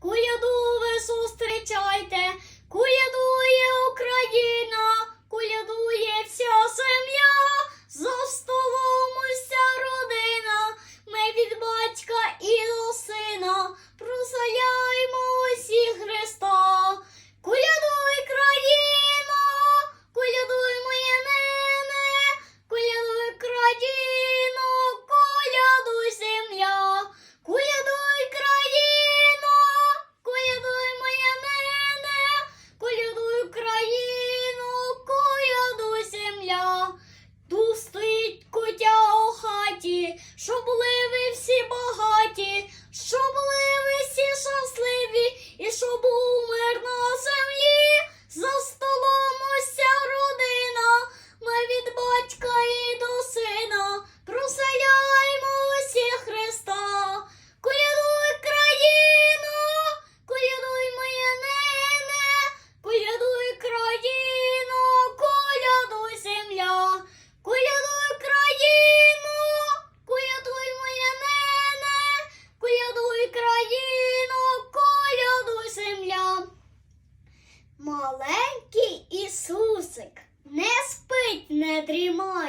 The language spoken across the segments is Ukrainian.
Куляду ви зустрічайте. ви всі богаті, що були ви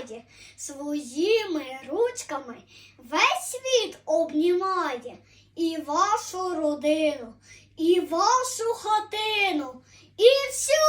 обіймає, своїми ручками весь світ обнімає і вашу родину, і вашу хатину, і всю.